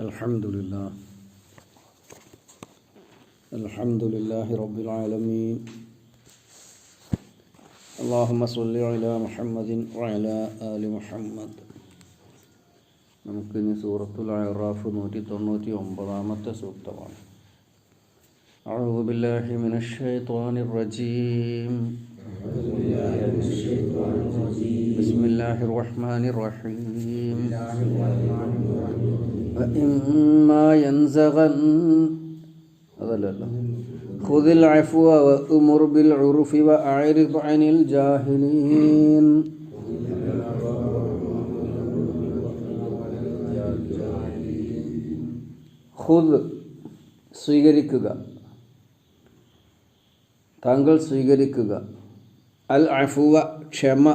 الحمد لله الحمد لله رب العالمين اللهم صل على محمد وعلى آل محمد നമുക്കിനി സൂറത്തുൽ അറാഫ് നൂറ്റി തൊണ്ണൂറ്റി ഒമ്പതാമത്തെ സൂക്തമാണ് أعوذ بالله من الشيطان الرجيم بسم الله الرحمن الرحيم സ്വീകരിക്കുക. താങ്കൾ സ്വീകരിക്കുക. അൽ അഫുവ ക്ഷമ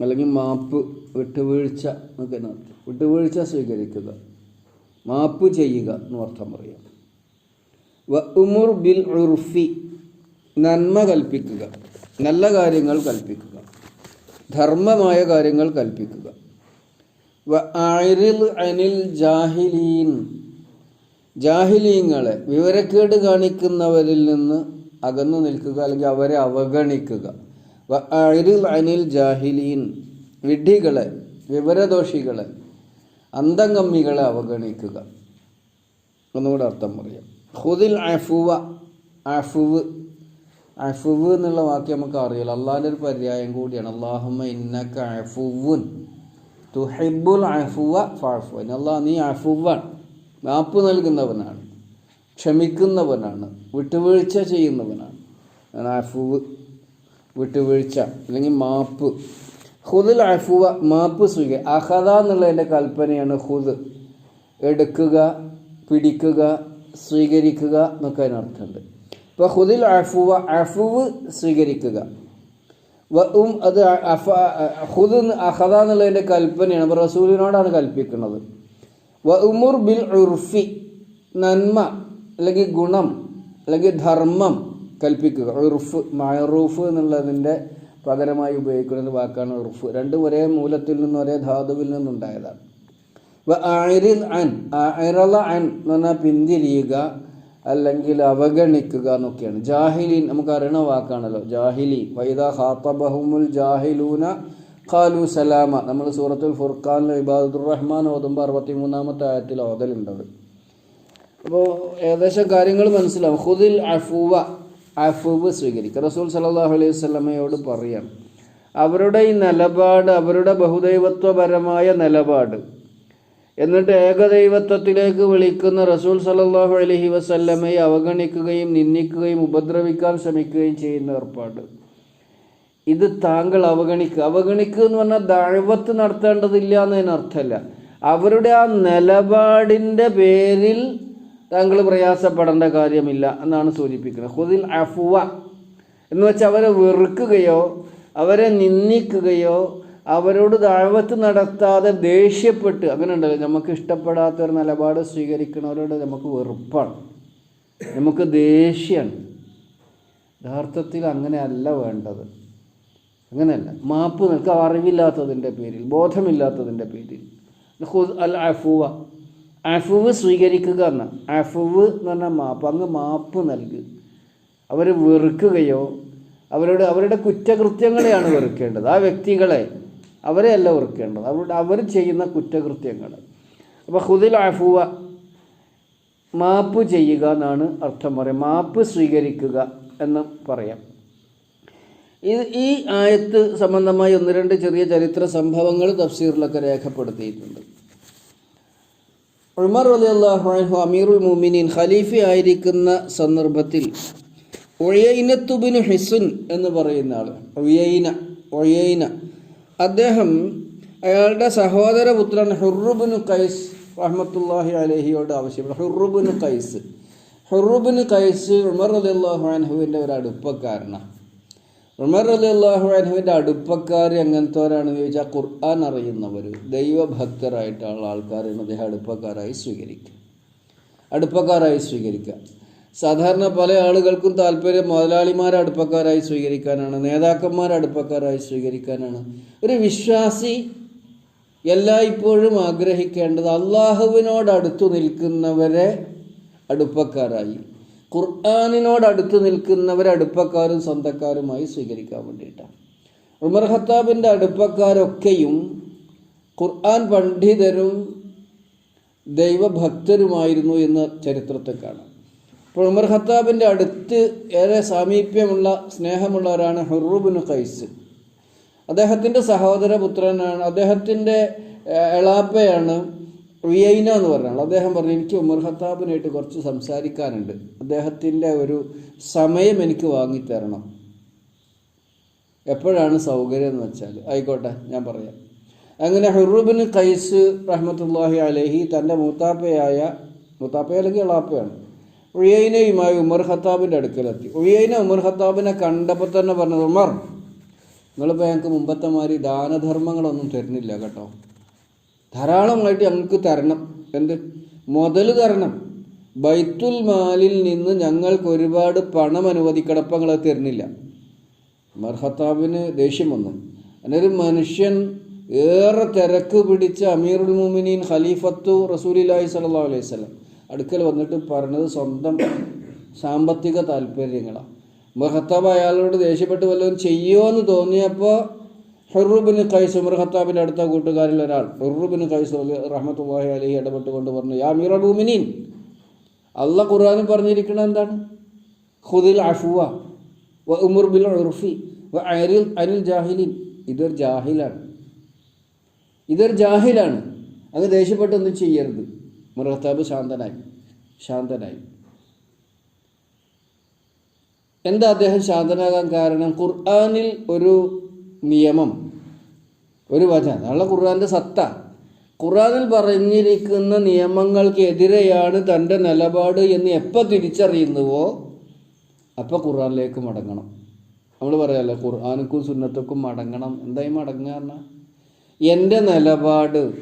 അല്ലെങ്കിൽ മാപ്പ് വിട്ടുവീഴ്ച എന്നൊക്കെ വിട്ടുവീഴ്ച സ്വീകരിക്കുക. മാപ്പ് ചെയ്യുക എന്ന് അർത്ഥം പറയാം. വ ഉമുർ ബിൽ ഉർഫി നന്മ കൽപ്പിക്കുക നല്ല കാര്യങ്ങൾ കൽപ്പിക്കുക ധർമ്മമായ കാര്യങ്ങൾ കൽപ്പിക്കുക. വ ആരിൽ അനിൽ ജാഹിലീൻ ജാഹിലീങ്ങളെ വിവരക്കേട് കാണിക്കുന്നവരിൽ നിന്ന് അകന്നു നിൽക്കുക അല്ലെങ്കിൽ അവരെ അവഗണിക്കുക. വ അനിൽ ജാഹിലീൻ വിഡ്ഢികളെ വിവരദോഷികളെ അന്തംഗമ്മികളെ അവഗണിക്കുക. ഒന്നുകൂടെ അർത്ഥം പറയാം. ഹുദിൽ അഫുവ അഫുവ് അഫുവ് എന്നുള്ള വാക്ക് നമുക്ക് അറിയില്ല അള്ളാഹിന്റെ ഒരു പര്യായം കൂടിയാണ്. അള്ളാഹുമ ഇന്നക്ക അഫുവുൻ തുഹിബുൽ അഫുവ ഫാഫുവൻ അള്ളാഹ് നീ അഫുവാണ്. മാപ്പ് നൽകുന്നവനാണ്. ക്ഷമിക്കുന്നവനാണ്. വിട്ടുവീഴ്ച ചെയ്യുന്നവനാണ്. അഫുവ്. വിട്ടുവീഴ്ച അല്ലെങ്കിൽ മാപ്പ്. ഹുദിൽ അഫുവ മാപ്പ് സ്വീക അഹദ എന്നുള്ളതിന്റെ കൽപ്പനയാണ് ഹുദ്. എടുക്കുക പിടിക്കുക സ്വീകരിക്കുക എന്നൊക്കെ അതിനർത്ഥമുണ്ട് ഇപ്പോൾ ഹുദിൽ അഫുവ അഫുവ് സ്വീകരിക്കുക. ഉം അത് അഫ ഹുദ് അഹദ എന്നുള്ളതിന്റെ കൽപ്പനയാണ്. അപ്പോൾ റസൂലിനോടാണ് കൽപ്പിക്കുന്നത്. വ ഉമുർ ബിൽ ഉർഫി നന്മ അല്ലെങ്കിൽ ഗുണം അല്ലെങ്കിൽ ധർമ്മം കൽപ്പിക്കുക. ഉർഫ് മയറൂഫ് എന്നുള്ളതിന്റെ പകരമായി ഉപയോഗിക്കുന്ന വാക്കാണ് ഉറുഫ് രണ്ടും ഒരേ മൂലത്തിൽ നിന്ന് ഒരേ ധാതുവിൽ നിന്നുണ്ടായതാണ് അൻ അൻ പറഞ്ഞാൽ പിന്തിരിയുക അല്ലെങ്കിൽ അവഗണിക്കുക എന്നൊക്കെയാണ്. ജാഹിലീൻ നമുക്ക് അറിയണ വാക്കാണല്ലോ. ജാഹിലി ജാഹിലൂന ഖാലു സലാമ. നമ്മൾ സൂറത്തുൽ ഫുർഖാനിൽ ഇബാദുർ റഹ്മാൻ ഓതുമ്പോൾ അറുപത്തി മൂന്നാമത്തെ ആയത്തിൽ ഓതലുണ്ടത്. അപ്പോൾ ഏകദേശം കാര്യങ്ങൾ മനസ്സിലാവും. ഹുദിൽ അഫുവ അഫുവ് സ്വീകരിക്കുക റസൂൽ സലാഹു അലൈഹി സ്വലമയോട് പറയാണ് അവരുടെ ഈ നിലപാട് അവരുടെ ബഹുദൈവത്വപരമായ നിലപാട് എന്നിട്ട് ഏകദൈവത്വത്തിലേക്ക് വിളിക്കുന്ന റസൂൽ സലാഹു അലഹി വസല്ലമയെ അവഗണിക്കുകയും നിന്ദിക്കുകയും ഉപദ്രവിക്കാൻ ശ്രമിക്കുകയും ചെയ്യുന്ന ഏർപ്പാട്. ഇത് താങ്കൾ അവഗണിക്കുക അവഗണിക്കുക എന്ന് പറഞ്ഞാൽ ദഴവത്ത് നടത്തേണ്ടതില്ല എന്നതിനർത്ഥമല്ല. അവരുടെ ആ നിലപാടിന്റെ പേരിൽ താങ്കൾ പ്രയാസപ്പെടേണ്ട കാര്യമില്ല എന്നാണ് സൂചിപ്പിക്കുന്നത്. ഹുദിൽ അഫുവ എന്ന് വെച്ചാൽ അവരെ വെറുക്കുകയോ അവരെ നിന്ദിക്കുകയോ അവരോട് ദാഴ്വത്ത് നടത്താതെ ദേഷ്യപ്പെട്ട് അങ്ങനെ ഉണ്ടല്ലോ നമുക്ക് ഇഷ്ടപ്പെടാത്ത ഒരു നിലപാട് സ്വീകരിക്കുന്നവരോട് നമുക്ക് വെറുപ്പാണ്. നമുക്ക് ദേഷ്യമാണ്. യഥാർത്ഥത്തിൽ അങ്ങനെയല്ല വേണ്ടത്. അങ്ങനെയല്ല. മാപ്പ് നിൽക്കുക അറിവില്ലാത്തതിന്റെ പേരിൽ ബോധമില്ലാത്തതിന്റെ പേരിൽ. അൽ അഫുവ. അഫുവ് സ്വീകരിക്കുക എന്ന. അഫുവ് എന്ന് പറഞ്ഞാൽ മാപ്പ് അങ്ങ് മാപ്പ് നൽകുക അവർ വെറുക്കുകയോ അവരുടെ അവരുടെ കുറ്റകൃത്യങ്ങളെയാണ് വെറുക്കേണ്ടത്. ആ വ്യക്തികളെ അവരെയല്ല വെറുക്കേണ്ടത്. അവരുടെ അവർ ചെയ്യുന്ന കുറ്റകൃത്യങ്ങൾ. അപ്പോൾ ഹുദിൽ അഫുവ മാപ്പ് ചെയ്യുക എന്നാണ് അർത്ഥം പറയാം മാപ്പ് സ്വീകരിക്കുക എന്ന് പറയാം. ഇത് ഈ ആയത്ത് സംബന്ധമായി ഒന്ന് രണ്ട് ചെറിയ ചരിത്ര സംഭവങ്ങൾ തഫ്സീറിലൊക്കെ രേഖപ്പെടുത്തിയിട്ടുണ്ട്. ഉമർ അലി അള്ളാഹു അമീറുൽ മുമിനീൻ ഖലീഫ ആയിരിക്കുന്ന സന്ദർഭത്തിൽ ഒഴയിനത്തുബിന് ഹിസുൻ എന്ന് പറയുന്ന ആൾ ഒഴൈന ഒഴയൈന അദ്ദേഹം അയാളുടെ സഹോദരപുത്രൻ ഹുറുബിന് കൈസ് റഹ്മത്തുല്ലാഹി അലഹിയോട് ആവശ്യപ്പെട്ടു. ഹുറുബിന് കൈസ് ഹുറുബിന് കൈസ് ഉമർ അലി അള്ളാഹു അനഹുവിന്റെ ഒരു അടുപ്പക്കാരനാണ്. ഉമർ അലി അള്ളാഹു അനുവിന്റെ അടുപ്പക്കാർ എങ്ങനത്തോരാണെന്ന് ചോദിച്ചാൽ ഖുർആൻ അറിയുന്നവർ ദൈവഭക്തരായിട്ടുള്ള ആൾക്കാരെ അദ്ദേഹം അടുപ്പക്കാരായി സ്വീകരിക്കുക. അടുപ്പക്കാരായി സ്വീകരിക്കുക. സാധാരണ പല ആളുകൾക്കും താല്പര്യം മുതലാളിമാരെ അടുപ്പക്കാരായി സ്വീകരിക്കാനാണ് നേതാക്കന്മാരെ അടുപ്പക്കാരായി സ്വീകരിക്കാനാണ്. ഒരു വിശ്വാസി എല്ലായ്പ്പോഴും ആഗ്രഹിക്കേണ്ടത് അള്ളാഹുവിനോട് അടുത്തു നിൽക്കുന്നവരെ അടുപ്പക്കാരായി ഖുർആാനിനോട് അടുത്ത് നിൽക്കുന്നവർ അടുപ്പക്കാരും സ്വന്തക്കാരുമായി സ്വീകരിക്കാൻ വേണ്ടിയിട്ടാണ്. ഉമർ ഖത്താബിന്റെ അടുപ്പക്കാരൊക്കെയും ഖുർആൻ പണ്ഡിതരും ദൈവഭക്തരുമായിരുന്നു എന്ന് ചരിത്രത്തിൽ കാണാം. അപ്പോൾ ഉമർ ഖത്താബിന്റെ അടുത്ത് ഏറെ സാമീപ്യമുള്ള സ്നേഹമുള്ളവരാണ് ഹുറുബിൻ ഖൈസ്. അദ്ദേഹത്തിന്റെ സഹോദരപുത്രനാണ് അദ്ദേഹത്തിന്റെ എളാപ്പയാണ് റിയൈന എന്ന് പറഞ്ഞാൽ അദ്ദേഹം പറഞ്ഞു എനിക്ക് ഉമർ ഖത്താബിനായിട്ട് കുറച്ച് സംസാരിക്കാനുണ്ട്. അദ്ദേഹത്തിന്റെ ഒരു സമയം എനിക്ക് വാങ്ങിത്തരണം. എപ്പോഴാണ് സൗകര്യം എന്ന് വെച്ചാൽ ആയിക്കോട്ടെ ഞാൻ പറയാം. അങ്ങനെ ഹുറൂബിൻ കൈസ് റഹ്മത്തുല്ലാഹി അലഹി തന്റെ മൂത്താപ്പയായ മൂത്താപ്പ അല്ലെങ്കിൽ അളാപ്പയാണ് ഉയൈനയുമായി ഉമർ ഖത്താബിന്റെ അടുക്കലെത്തി. ഉയൈന ഉമർ ഖത്താബിനെ കണ്ടപ്പോൾ തന്നെ പറഞ്ഞത് ഉമർ നിങ്ങളിപ്പോൾ ഞങ്ങൾക്ക് മുമ്പത്തെ മാതിരി ദാനധർമ്മങ്ങളൊന്നും തരുന്നില്ല കേട്ടോ. ധാരാളമായിട്ട് ഞങ്ങൾക്ക് തരണം. എന്ത്? മുതൽ തരണം. ബൈത്തുൽ മാലിൽ നിന്ന് ഞങ്ങൾക്ക് ഒരുപാട് പണം അനുവദിക്കണം. അപ്പം തരുന്നില്ല. ഉമർ ഖത്താബിന് ദേഷ്യം വന്നു. അങ്ങനൊരു മനുഷ്യൻ ഏറെ തിരക്ക് പിടിച്ച അമീറുൽ മുമിനീൻ ഖലീഫത്തു റസൂലില്ലാഹി സല്ലാ അലൈഹി സ്വലം അടുക്കൽ വന്നിട്ട് പറഞ്ഞത് സ്വന്തം സാമ്പത്തിക താല്പര്യങ്ങളാണ് ഉമർ അയാളോട് ദേഷ്യപ്പെട്ട് വല്ലതും ചെയ്യുമോ എന്ന് തോന്നിയപ്പോൾ ഹെറുബിന് ഖൈസ് ഉമർ ഖത്താബിന്റെ അടുത്ത കൂട്ടുകാരിൽ ഒരാൾ. ഹെറുബിന് ഖൈസ് റഹ്മത്തുള്ളാഹി അലഹി ഇടപെട്ടുകൊണ്ട് പറഞ്ഞു യാ മീറ മുമിനീൻ അല്ല ഖുർആനിൽ പറഞ്ഞിരിക്കുന്നത് എന്താണ്? ഖുദിൽ അഷുവ വ ഉമർ ബിൽ ഉർഫി വ അരിൽ അനിൽ ജാഹിലിൻ. ഇതൊരു ജാഹിലാണ്. ഇതൊരു ജാഹിലാണ്. അങ്ങ് ദേഷ്യപ്പെട്ടൊന്നും ചെയ്യരുത്. മുറഹത്താബ് ശാന്തനായി. ശാന്തനായി. എന്താ അദ്ദേഹം ശാന്തനാകാൻ കാരണം? ഖുർആാനിൽ ഒരു നിയമം. ഒരു വചനം. അതാണല്ലോ ഖുർആാന്റെ സത്ത. ഖുറാനിൽ പറഞ്ഞിരിക്കുന്ന നിയമങ്ങൾക്ക് എതിരെയാണ് തന്റെ നിലപാട് എന്ന് എപ്പോൾ തിരിച്ചറിയുന്നുവോ അപ്പോൾ ഖുർആനിലേക്ക് മടങ്ങണം. നമ്മൾ പറയാമല്ലോ ഖുർആാനുക്കും സുന്നത്തുക്കും മടങ്ങണം. എന്തായി മടങ്ങുക പറഞ്ഞാൽ എന്റെ നിലപാട്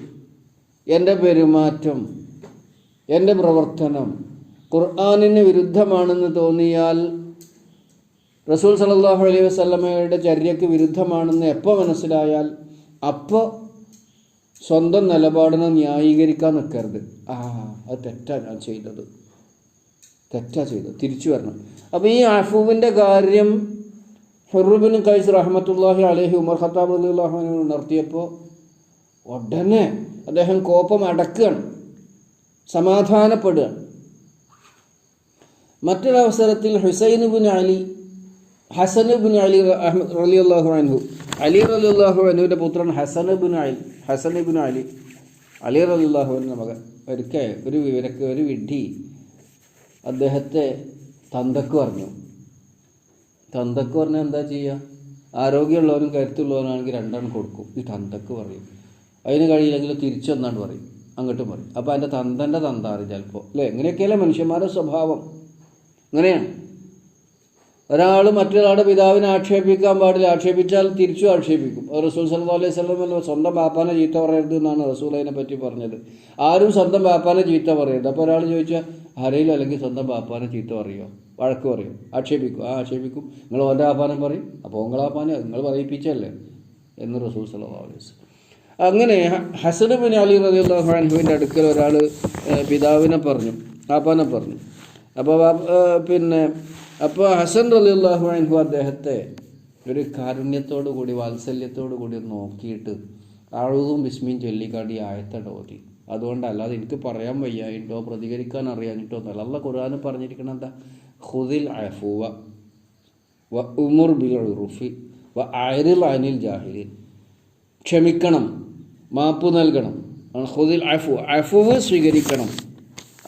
എന്റെ പെരുമാറ്റം എന്റെ പ്രവർത്തനം ഖുർആാനിന് വിരുദ്ധമാണെന്ന് തോന്നിയാൽ റസൂൽ സല്ലല്ലാഹു അലൈഹി വസ്ലമയുടെ ചര്യക്ക് വിരുദ്ധമാണെന്ന് എപ്പോൾ മനസ്സിലായാൽ അപ്പോൾ സ്വന്തം നിലപാടിനെ ന്യായീകരിക്കാൻ നിൽക്കരുത് ആ അത് തെറ്റാ ഞാൻ ചെയ്തത്. തെറ്റാ ചെയ്തത്. തിരിച്ചു വരണം. അപ്പോൾ ഈ അഫൂവിന്റെ കാര്യം ഹെറുബിൻ കൈസ് റഹ്മത്തുല്ലാഹി അലഹി ഉമർ ഖത്താബ് അലിഹുവിനെ ഉണർത്തിയപ്പോൾ ഉടനെ അദ്ദേഹം കോപം അടക്കുകയാണ്. സമാധാനപ്പെടുകയാണ്. മറ്റൊരവസരത്തിൽ Hussain bin Ali Hasan bin Ali Ali അള്ളാഹു അൻഹു. അലി അലി അള്ളാഹു അനുവിന്റെ പുത്രൻ Hasan bin Ali Hasan bin Ali. Ali റലി അള്ളാഹുവിന്റെ മകൻ. ഒരിക്കൽ ഒരു വിവരക്ക് ഒരു വിഡ്ഢി അദ്ദേഹത്തെ തന്തക്ക് പറഞ്ഞു. തന്തക്ക് പറഞ്ഞാൽ എന്താ ചെയ്യുക ആരോഗ്യമുള്ളവനും കരുത്തുള്ളവനാണെങ്കിൽ രണ്ടെണ്ണം കൊടുക്കും. ഈ തന്തക്ക് പറയും. അതിന് കഴിയില്ലെങ്കിൽ തിരിച്ചെന്നാണ് പറയും. അങ്ങോട്ടും പറയും. അപ്പോൾ അതിന്റെ തന്തന്റെ തന്താറ് ചിലപ്പോൾ അല്ലേ? ഇങ്ങനെയൊക്കെയല്ലേ മനുഷ്യന്മാരുടെ സ്വഭാവം. ഇങ്ങനെയാണ് ഒരാൾ മറ്റൊരാളുടെ പിതാവിനെ ആക്ഷേപിക്കാൻ പാടില്ല. ആക്ഷേപിച്ചാൽ തിരിച്ചു ആക്ഷേപിക്കും. റസൂൽ സല്ലല്ലാഹു അലൈഹി വസല്ലം സ്വന്തം ബാപ്പാനെ ചീത്ത പറയരുത് എന്നാണ് റസൂൽ അതിനെ പറ്റി പറഞ്ഞത്. ആരും സ്വന്തം ബാപ്പാനെ ചീത്ത പറയരുത്. അപ്പോൾ ഒരാൾ ചോദിച്ചാൽ ആരെയും അല്ലെങ്കിൽ സ്വന്തം ബാപ്പാനെ ചീത്ത പറയുമോ വഴക്ക് പറയും? ആക്ഷേപിക്കും? ആ ആക്ഷേപിക്കും. നിങ്ങൾ ഓന്റെ ആപ്പാനം പറയും? അപ്പോൾ നിങ്ങൾ പാപ്പാനെ നിങ്ങൾ പറയിപ്പിച്ചല്ലേ എന്ന് റസൂൽ സല്ലല്ലാഹു അലൈഹി സ്വലം അങ്ങനെ ഹസൻ ബിൻ അലി റബി അള്ളാഹുവിന്റെ അടുക്കൽ ഒരാൾ പിതാവിനെ പറഞ്ഞു ആപ്പാനെ പറഞ്ഞു. അപ്പോൾ പിന്നെ അപ്പോൾ ഹസൻ റളിയല്ലാഹു അൻഹു അദ്ദേഹത്തെ ഒരു കാരുണ്യത്തോടു കൂടി വാത്സല്യത്തോടു കൂടി നോക്കിയിട്ട് അഴുതും ബിസ്മീൻ ചൊല്ലിക്കാട്ടി ആയത്തട ഓതി. അതുകൊണ്ടല്ലാതെ എനിക്ക് പറയാൻ വയ്യായിട്ടോ പ്രതികരിക്കാൻ അറിയാനിട്ടോ ഒന്നല്ല അല്ല ഖുർആൻ പറഞ്ഞിരിക്കണം എന്താ? ഹുദിൽ അഫുവ വ ഉമുർ ബിൽ ഉറുഫി വ അനിൽ ജാഹിലിൻ. ക്ഷമിക്കണം മാപ്പ് നൽകണം. ഹുദിൽ അഫു അഫുവ് സ്വീകരിക്കണം.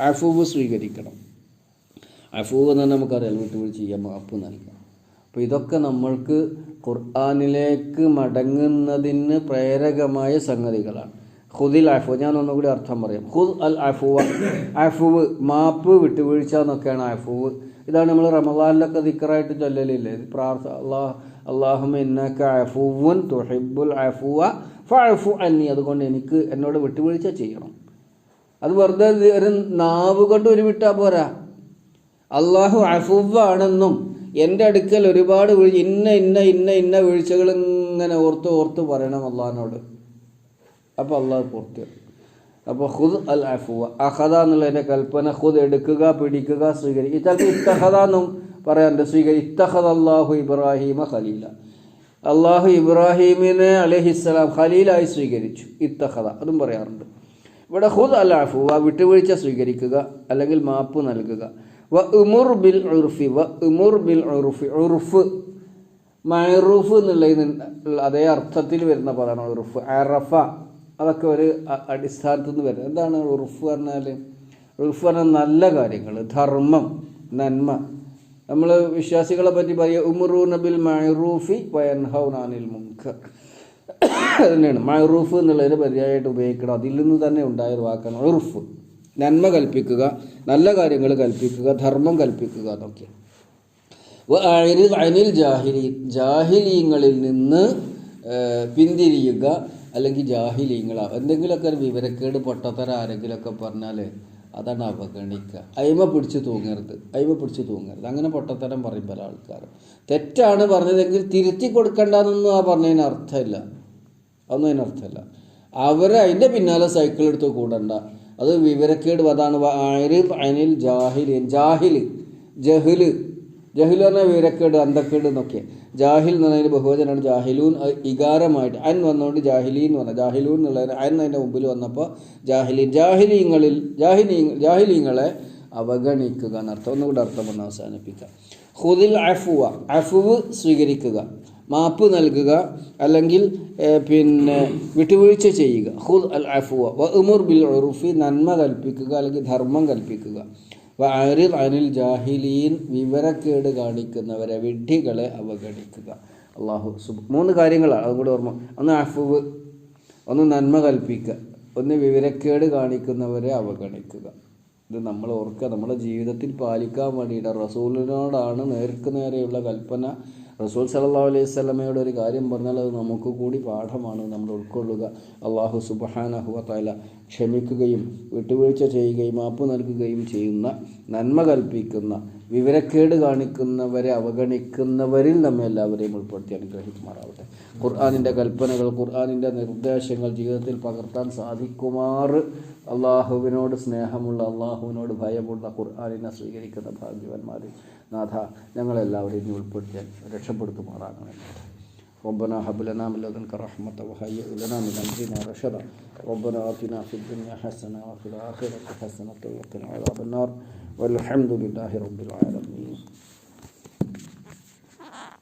അഫുവ് സ്വീകരിക്കണം. അഫൂവ് എന്ന് നമുക്കറിയാം വിട്ടുവീഴ്ച ചെയ്യാം മാപ്പ് നൽകാം അപ്പോൾ ഇതൊക്കെ നമ്മൾക്ക് ഖുർആാനിലേക്ക് മടങ്ങുന്നതിന് പ്രേരകമായ സംഗതികളാണ്. ഹുദിൽ അഫു ഞാൻ ഒന്നുകൂടി അർത്ഥം പറയാം. ഹുദ് അൽ അഫുവ അഫുവ് മാപ്പ് വിട്ടുവീഴ്ച എന്നൊക്കെയാണ് അഫുവ്. ഇതാണ് നമ്മൾ റമദാനിലൊക്കെ ദിക്കറായിട്ട് ചൊല്ലലില്ലേ? പ്രാർത്ഥ അള്ളാഹ് അള്ളാഹുമ ഇന്നക്ക അഫുവൻ തുഹിബുൽ അഫുവ ഫഅഫു അന്നി. അതുകൊണ്ട് എനിക്ക് എന്നോട് വിട്ടുവീഴ്ച ചെയ്യണം. അത് വെറുതെ ഒരു നാവ് കൊണ്ട് ഒരു വിട്ടാൽ പോരാ. അള്ളാഹു അഫുവാണെന്നും എന്റെ അടുക്കൽ ഒരുപാട് ഇന്ന ഇന്ന ഇന്ന ഇന്ന വീഴ്ചകൾ ഇങ്ങനെ ഓർത്ത് ഓർത്ത് പറയണം അള്ളാഹിനോട്. അപ്പോൾ അള്ളാഹ് പൂർത്തിയാക്കും അപ്പോൾ ഹുദ് അൽ അഫുവ. അഹദ എന്നുള്ളതിന്റെ കൽപ്പന ഹുദ് എടുക്കുക പിടിക്കുക സ്വീകരിക്കുക ഇത്തരത്തിൽ ഇത്തഹദ എന്നും പറയാറുണ്ട്. സ്വീകരി ഇത്തഹദ് അള്ളാഹു ഇബ്രാഹിമ ഖലീല. അള്ളാഹു ഇബ്രാഹിമിനെ അലഹിസ്സലാം ഖലീലായി സ്വീകരിച്ചു. ഇത്തഹദ അതും പറയാറുണ്ട്. ഇവിടെ ഹുദ് അൽ അഫുവ വിട്ടുവീഴ്ച സ്വീകരിക്കുക അല്ലെങ്കിൽ മാപ്പ് നൽകുക. വ ഉമുർ ബിൽ ഉറുഫി വ ഉമുർ ബിൽ ഉറുഫി ഉറുഫ് മൈറൂഫ് എന്നുള്ള അതേ അർത്ഥത്തിൽ വരുന്ന പദമാണ് ഉറുഫ്. അറഫ. അതൊക്കെ ഒരു അടിസ്ഥാനത്തു നിന്ന് വരുന്നത്. എന്താണ് ഉറുഫ് പറഞ്ഞാൽ ഉറുഫ് പറഞ്ഞാൽ നല്ല കാര്യങ്ങൾ. ധർമ്മം നന്മ. നമ്മൾ വിശ്വാസികളെ പറ്റി പറയുക ഉമറൂ ബിൽ മൈറൂഫി വയൻഹൗനാനിൽ മുങ്കർ തന്നെയാണ്. മൈറൂഫ് എന്നുള്ളതിന് പര്യായമായിട്ട് ഉപയോഗിക്കണം. അതിൽ നിന്ന് തന്നെ ഉണ്ടായ ഒരു വാക്കാണ് ഉറുഫ്. നന്മ കൽപ്പിക്കുക നല്ല കാര്യങ്ങൾ കൽപ്പിക്കുക ധർമ്മം കൽപ്പിക്കുക എന്നൊക്കെ. അനിൽ ജാഹിലി ജാഹിലീങ്ങളിൽ നിന്ന് പിന്തിരിയുക അല്ലെങ്കിൽ ജാഹിലീങ്ങളാ. എന്തെങ്കിലുമൊക്കെ ഒരു വിവരക്കേട് പൊട്ടത്തര ആരെങ്കിലുമൊക്കെ പറഞ്ഞാൽ അതാണ് അവഗണിക്കുക. അയിമ പിടിച്ച് തൂങ്ങരുത്. അയിമ പിടിച്ച് തൂങ്ങരുത്. അങ്ങനെ പൊട്ടത്തരം പറയും പല ആൾക്കാരും. തെറ്റാണ് പറഞ്ഞതെങ്കിൽ തിരുത്തി കൊടുക്കേണ്ടതെന്നൊന്നും ആ പറഞ്ഞതിന് അർത്ഥമില്ല. അതൊന്നും അതിനർത്ഥമില്ല അവരെ അതിന്റെ പിന്നാലെ സൈക്കിൾ എടുത്ത് കൂടണ്ട. അത് വിവരക്കേട് ആരിഫ് അനിൽ ജാഹിലിൻ ജാഹിൽ ജഹിൽ ജഹിൽ. പറഞ്ഞാൽ വിവരക്കേട് അന്തക്കേട് എന്നൊക്കെ. ജാഹിൽ എന്ന് പറഞ്ഞതിന് ബഹുവചനാണ് ജാഹിലൂൻ ഇകാരമായിട്ട്. അൻ വന്നുകൊണ്ട് ജാഹിലി എന്ന് പറഞ്ഞാൽ ജാഹിലൂൻ എന്നുള്ളതിന് അൻ അതിന്റെ മുമ്പിൽ വന്നപ്പോൾ ജാഹിലി ജാഹിലീങ്ങളിൽ ജാഹിലീ ജാഹിലീങ്ങളെ അവഗണിക്കുക എന്നർത്ഥം. ഒന്നുകൂടെ അർത്ഥം ഒന്ന് അവസാനിപ്പിക്കാം. ഹുദിൽ അഫുവ. അഫുവ് സ്വീകരിക്കുക. മാപ്പ് നൽകുക അല്ലെങ്കിൽ പിന്നെ വിട്ടുവീഴ്ച ചെയ്യുക. ഹുദ് അൽ അഫുവ. വ ഉമുർ ബിൽ ഉറുഫി നന്മ കൽപ്പിക്കുക അല്ലെങ്കിൽ ധർമ്മം കൽപ്പിക്കുക. വ അരിൽ അനിൽ ജാഹിലീൻ വിവരക്കേട് കാണിക്കുന്നവരെ വിഡ്ഢികളെ അവഗണിക്കുക. അള്ളാഹു സുബ് മൂന്ന് കാര്യങ്ങളാണ് അതും കൂടെ ഓർമ്മ. ഒന്ന് അഫുവ് ഒന്ന് നന്മ കൽപ്പിക്കുക ഒന്ന് വിവരക്കേട് കാണിക്കുന്നവരെ അവഗണിക്കുക. ഇത് നമ്മൾ ഓർക്കുക. നമ്മുടെ ജീവിതത്തിൽ പാലിക്കാൻ വേണ്ടിയിട്ട് റസൂലിനോടാണ് നേർക്ക് നേരെയുള്ള കൽപ്പന. റസൂൽ സല്ലല്ലാഹു അലൈഹി സ്വലമയുടെ ഒരു കാര്യം പറഞ്ഞാൽ അത് നമുക്ക് കൂടി പാഠമാണ് നമ്മൾ ഉൾക്കൊള്ളുക. അള്ളാഹു സുബാന തആല ക്ഷമിക്കുകയും വിട്ടുവീഴ്ച ചെയ്യുകയും മാപ്പ് നൽകുകയും ചെയ്യുന്ന നന്മ കൽപ്പിക്കുന്ന വിവരക്കേട് കാണിക്കുന്നവരെ അവഗണിക്കുന്നവരിൽ നമ്മെ എല്ലാവരെയും ഉൾപ്പെടുത്തി അനുഗ്രഹിക്കുമാറാവട്ടെ. ഖുർആാനിന്റെ കൽപ്പനകൾ ഖുർആാനിന്റെ നിർദ്ദേശങ്ങൾ ജീവിതത്തിൽ പകർത്താൻ സാധിക്കുമാർ. അള്ളാഹുവിനോട് സ്നേഹമുള്ള അള്ളാഹുവിനോട് ഭയമുള്ള ഖുർആാനിനെ സ്വീകരിക്കുന്ന ഭാഗ്യവാന്മാർ നാഥ ഞങ്ങളെല്ലാവരെയും ഉൾപ്പെടുത്തി രക്ഷപ്പെടുത്തുമാറാകണേ ربنا هب لنا من لدنك رحمة وهيئ لنا من أمرنا رشدا. ربنا آتنا في الدنيا حسنة وفي الآخرة حسنة وقنا عذاب النار. والحمد لله رب العالمين.